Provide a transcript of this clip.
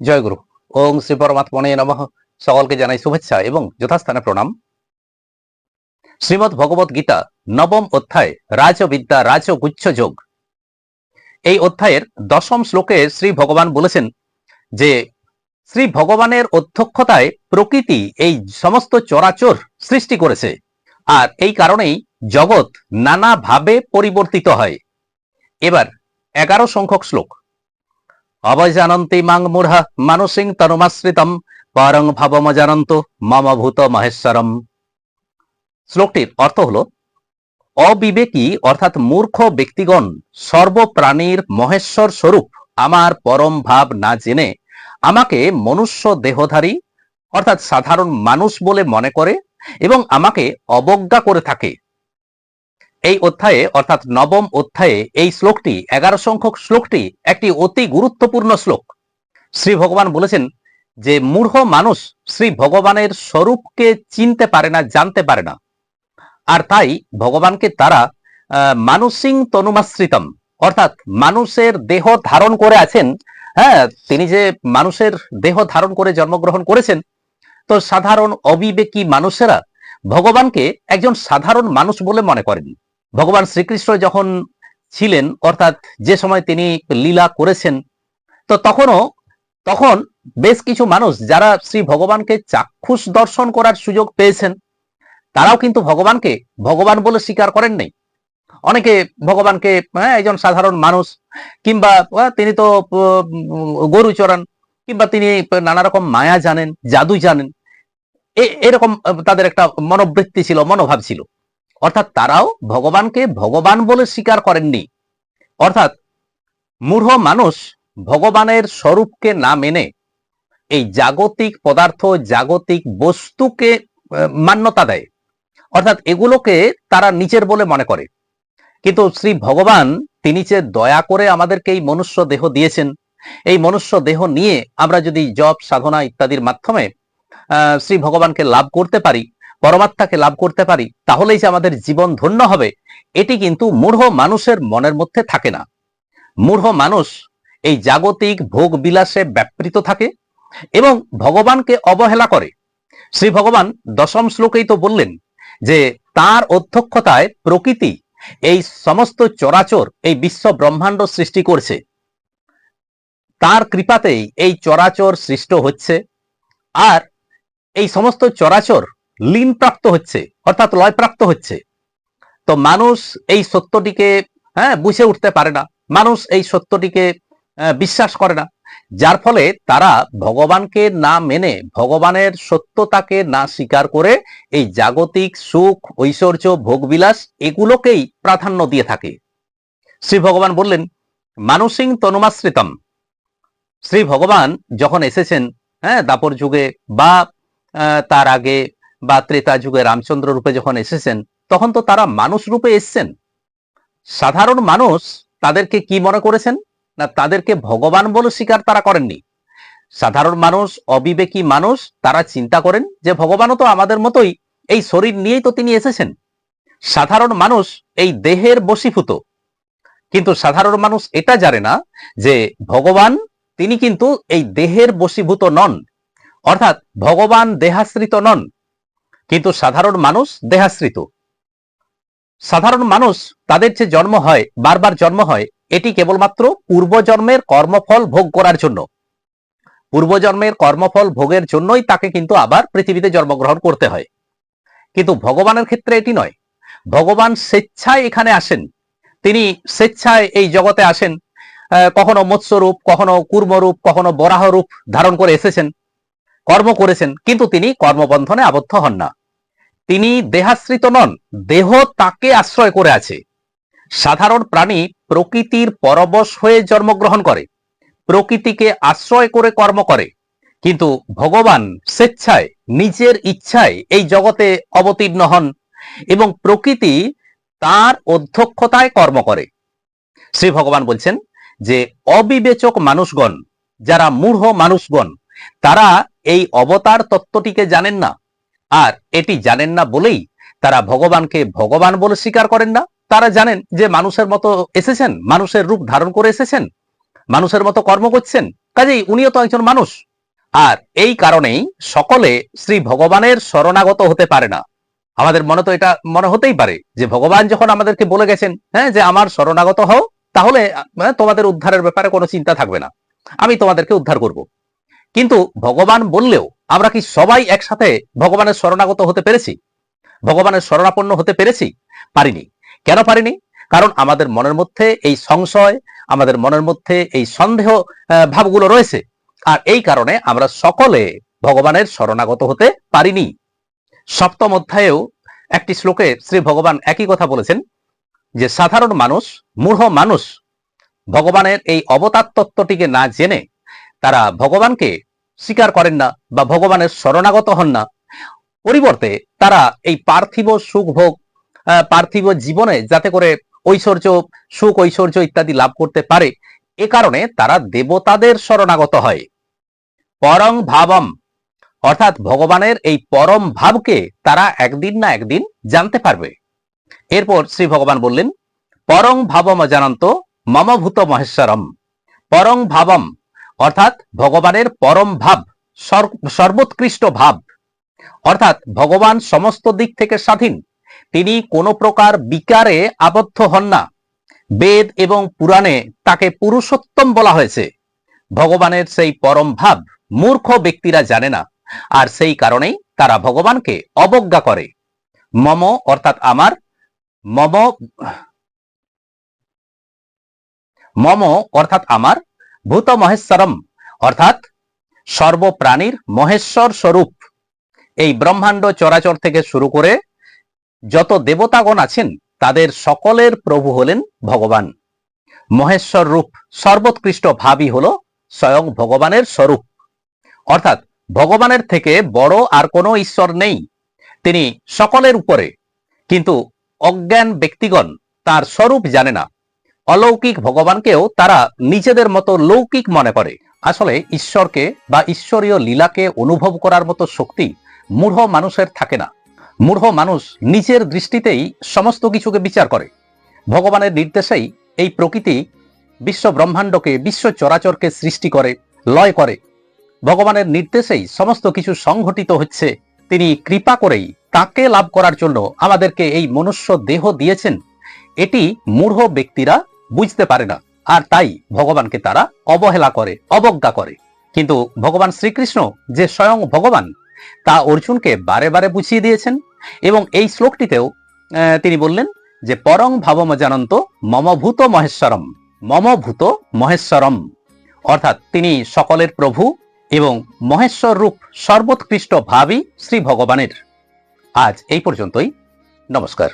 জয়গুরু ওং শ্রী পরমাত্মনে নমঃ। সকলকে জানাই শুভেচ্ছা এবং যথাস্থানে প্রণাম। শ্রীমৎ ভগবত গীতা নবম অধ্যায়, রাজবিদ্যা, রাজগুচ্ছ যোগ। এই অধ্যায়ের দশম শ্লোকে শ্রী ভগবান বলেছেন যে, শ্রী ভগবানের অধ্যক্ষতায় প্রকৃতি এই সমস্ত চরাচর সৃষ্টি করেছে। আর এই কারণেই জগৎ নানাভাবে পরিবর্তিত হয়। এবার এগারো সংখ্যক শ্লোক। অবজানন্তি মাং মূঢ় মানসিং তনুমাশ্রিতম পরং ভাবমজানন্ত মম ভূত মহেশ্বরম শ্লোকটির অর্থ হল অবিবেকী অর্থাৎ মূর্খ ব্যক্তিগণ সর্বপ্রাণীর মহেশ্বর স্বরূপ আমার পরম ভাব না জেনে আমাকে মনুষ্য দেহধারী অর্থাৎ সাধারণ মানুষ বলে মনে করে এবং আমাকে অবজ্ঞা করে থাকে এই অধ্যায়ে, অর্থাৎ নবম অধ্যায়ে, এই শ্লোকটি, এগারো সংখ্যক শ্লোকটি একটি অতি গুরুত্বপূর্ণ শ্লোক। শ্রী ভগবান বলেছেন যে, মূঢ় মানুষ শ্রী ভগবানের স্বরূপকে চিনতে পারে না, জানতে পারে না। আর তাই ভগবানকে তারা মানুষিং তনুমাশ্রিতম, অর্থাৎ মানুষের দেহ ধারণ করে আছেন। হ্যাঁ তিনি যে মানুষের দেহ ধারণ করে জন্মগ্রহণ করেছেন, তো সাধারণ অবিবেকী মানুষেরা ভগবানকে একজন সাধারণ মানুষ বলে মনে করেন। ভগবান শ্রীকৃষ্ণ যখন ছিলেন, অর্থাৎ যে সময় তিনি লীলা করেছেন, তো তখনও, তখন বেশ কিছু মানুষ যারা শ্রী ভগবানকে চাক্ষুষ দর্শন করার সুযোগ পেয়েছেন, তারাও কিন্তু ভগবানকে, ভগবান বলে স্বীকার করেন নাই। অনেকে ভগবানকে হ্যাঁ একজন সাধারণ মানুষ, কিংবা তিনি তো গরু চড়ান, কিংবা তিনি নানা রকম মায়া জানেন, জাদু জানেন এরকম তাদের একটা মনোবৃত্তি ছিল, মনোভাব ছিল। অর্থাৎ তারাও ভগবানকে ভগবান বলে স্বীকার করেননি। অর্থাৎ মূঢ় মানুষ ভগবানের স্বরূপকে না মেনে এই জাগতিক পদার্থ, জাগতিক বস্তুকে মান্যতা দেয়। অর্থাৎ এগুলোকে তারা নিজের বলে মনে করে। কিন্তু শ্রী ভগবান তিনি যে দয়া করে আমাদেরকে এই মনুষ্য দেহ দিয়েছেন, এই মনুষ্য দেহ নিয়ে আমরা যদি জপ, সাধনা ইত্যাদির মাধ্যমে শ্রী ভগবানকে লাভ করতে পারি পরমাত্মাকে লাভ করতে পারি, তাহলেই যে আমাদের জীবন ধন্য হবে, এটি কিন্তু মূঢ় মানুষের মনের মধ্যে থাকে না। মূঢ় মানুষ এই জাগতিক ভোগ বিলাসে ব্যাপৃত থাকে এবং ভগবানকে অবহেলা করে। শ্রী ভগবান দশম শ্লোকেই তো বললেন যে, তার অধ্যক্ষতায় প্রকৃতি এই সমস্ত চরাচর, এই বিশ্ব ব্রহ্মাণ্ড সৃষ্টি করছে। তার কৃপাতেই এই চরাচর সৃষ্ট হচ্ছে। আর এই সমস্ত চরাচর লীন প্রাপ্ত হচ্ছে, অর্থাৎ লয় প্রাপ্ত হচ্ছে। তো মানুষ এই সত্যটিকে হ্যাঁ বুঝে উঠতে পারে না। মানুষ এই সত্যটিকে বিশ্বাস করে না। যার ফলে তারা ভগবানকে না মেনে, ভগবানের সত্যতাকে না স্বীকার করে এই জাগতিক সুখ, ঐশ্বর্য, ভোগবিলাস এগুলোকেই প্রাধান্য দিয়ে থাকে। শ্রী ভগবান বললেন মানুষিং তনুমাশ্রিতম। শ্রী ভগবান যখন এসেছেন হ্যাঁ দাপর যুগে বা তার আগে বা ত্রেতা যুগে রামচন্দ্র রূপে যখন এসেছেন, তখন তো তারা মানুষ রূপে এসছেন। সাধারণ মানুষ তাদেরকে কি মনে করেছেন? না তাদেরকে ভগবান বলে স্বীকার তারা করেননি। সাধারণ মানুষ, অবিবেকী মানুষ, তারা চিন্তা করেন যে ভগবানও তো আমাদের মতোই, এই শরীর নিয়েই তো তিনি এসেছেন। সাধারণ মানুষ এই দেহের বশীভূত। কিন্তু সাধারণ মানুষ এটা জানে না যে ভগবান, তিনি কিন্তু এই দেহের বশীভূত নন। অর্থাৎ ভগবান দেহাশ্রিত নন। কিন্তু সাধারণ মানুষ দেহাশ্রিত। সাধারণ মানুষ তাদের যে জন্ম হয়, বারবার জন্ম হয়, এটি কেবলমাত্র পূর্বজন্মের কর্মফল ভোগ করার জন্য। পূর্বজন্মের কর্মফল ভোগের জন্যই তাকে কিন্তু আবার পৃথিবীতে জন্মগ্রহণ করতে হয়। কিন্তু ভগবানের ক্ষেত্রে এটি নয়। ভগবান স্বেচ্ছায় এখানে আসেন। তিনি স্বেচ্ছায় এই জগতে আসেন। কখনো মৎস্যরূপ, কখনো কুর্মরূপ, কখনো বরাহ রূপ ধারণ করে এসেছেন। কর্ম করেছেন, কিন্তু তিনি কর্মবন্ধনে আবদ্ধ হন না। তিনি দেহাশ্রিত নন, দেহ তাকে আশ্রয় করে আছে। সাধারণ প্রাণী প্রকৃতির পরবশ হয়ে জন্মগ্রহণ করে, প্রকৃতিকে আশ্রয় করে কর্ম করে, কিন্তু ভগবান স্বেচ্ছায়, নিজের ইচ্ছায় এই জগতে অবতীর্ণ হন এবং প্রকৃতি তার অধ্যক্ষতায় কর্ম করে। শ্রী ভগবান বলছেন যে, অবিবেচক মানুষগণ, যারা মূঢ় মানুষগণ, তারা এই অবতার তত্ত্বটিকে জানেন না। আর এটি জানেন না বলেই তারা ভগবানকে ভগবান বলে স্বীকার করেন না। তারা জানেন যে মানুষের মতো এসেছেন মানুষের রূপ ধারণ করে এসেছেন মানুষের মতো কর্ম করছেন কাজেই উনিও তো একজন মানুষ। আর এই কারণেই সকলে শ্রী ভগবানের শরণাগত হতে পারে না। আমাদের মনে তো এটা মনে হতেই পারে যে ভগবান যখন আমাদেরকে বলে গেছেন হ্যাঁ যে আমার শরণাগত হও তাহলে আহ, তোমাদের উদ্ধারের ব্যাপারে কোনো চিন্তা থাকবে না। আমি তোমাদেরকে উদ্ধার করব। কিন্তু ভগবান বললেও আমরা কি সবাই একসাথে ভগবানের শরণাগত হতে পেরেছি? ভগবানের শরণাপন্ন হতে পেরেছি? পারিনি। কেন পারিনি? কারণ আমাদের মনের মধ্যে এই সংশয়, আমাদের মনের মধ্যে এই সন্দেহ ভাবগুলো রয়েছে। আর এই কারণে আমরা সকলে ভগবানের শরণাগত হতে পারিনি। সপ্তম অধ্যায়েও একটি শ্লোকে শ্রী ভগবান একই কথা বলেছেন যে, সাধারণ মানুষ, মূঢ় মানুষ ভগবানের এই অবতার তত্ত্বটিকে না জেনে তারা ভগবানকে স্বীকার করেন না বা ভগবানের শরণাগত হন না। পরিবর্তে তারা এই পার্থিব সুখ ভোগ আহ, পার্থিব জীবনে যাতে করে ঐশ্বর্য সুখ ঐশ্বর্য ইত্যাদি লাভ করতে পারে এ কারণে তারা দেবতাদের শরণাগত হয়। পরং ভাবম অর্থাৎ ভগবানের এই পরম ভাবকে তারা একদিন না একদিন জানতে পারবে। এরপর শ্রী ভগবান বললেন পরং ভাবম জানান্ত মমভূত মহেশ্বরম। পরং ভাবম অর্থাৎ ভগবানের পরম ভাব সর্বোৎকৃষ্ট ভাব। অর্থাৎ ভগবান সমস্ত দিক থেকে স্বাধীন। তিনি কোনো প্রকার বিকারে আবদ্ধ হন না। বেদ এবং পুরাণে তাকে পুরুষোত্তম বলা হয়েছে। ভগবানের সেই পরম ভাব মূর্খ ব্যক্তিরা জানে না, আর সেই কারণেই তারা ভগবানকে অবজ্ঞা করে। মম অর্থাৎ আমার, মম মম অর্থাৎ আমার ভূত মহেশ্বরম অর্থাৎ সর্বপ্রাণীর মহেশ্বর স্বরূপ। এই ব্রহ্মাণ্ড চরাচর থেকে শুরু করে যত দেবতাগণ আছেন, তাদের সকলের প্রভু হলেন ভগবান। মহেশ্বর রূপ সর্বোৎকৃষ্ট ভাবই হল স্বয়ং ভগবানের স্বরূপ। অর্থাৎ ভগবানের থেকে বড় আর কোনো ঈশ্বর নেই, তিনি সকলের উপরে। কিন্তু অজ্ঞান ব্যক্তিগণ তার স্বরূপ জানে না। অলৌকিক ভগবানকেও তারা নিজেদের মতো লৌকিক মনে করে। আসলে ঈশ্বরকে বা ঈশ্বরীয় লীলাকে অনুভব করার মতো শক্তি মূঢ় মানুষের থাকে না। মূঢ় মানুষ নিজের দৃষ্টিতেই সমস্ত কিছুকে বিচার করে। ভগবানের নির্দেশেই এই প্রকৃতি বিশ্ব ব্রহ্মাণ্ডকে বিশ্ব চরাচরকে সৃষ্টি করে, লয় করে। ভগবানের নির্দেশেই সমস্ত কিছু সংঘটিত হচ্ছে। তিনি কৃপা করেই তাকে লাভ করার জন্য আমাদেরকে এই মনুষ্য দেহ দিয়েছেন। এটি মূঢ় ব্যক্তিরা বুঝতে পারে না। আর তাই ভগবানকে তারা অবহেলা করে, অবজ্ঞা করে। কিন্তু ভগবান শ্রীকৃষ্ণ যে স্বয়ং ভগবান, তা অর্জুনকে বারে বারে বুঝিয়ে দিয়েছেন এবং এই শ্লোকটিতেও তিনি বললেন যে, পরং ভাবম জানন্ত মমভূত মহেশ্বরম মমভূত মহেশ্বরম। অর্থাৎ তিনি সকলের প্রভু এবং মহেশ্বর রূপ সর্বোৎকৃষ্ট ভাবই শ্রী ভগবানের আজ এই পর্যন্তই। নমস্কার।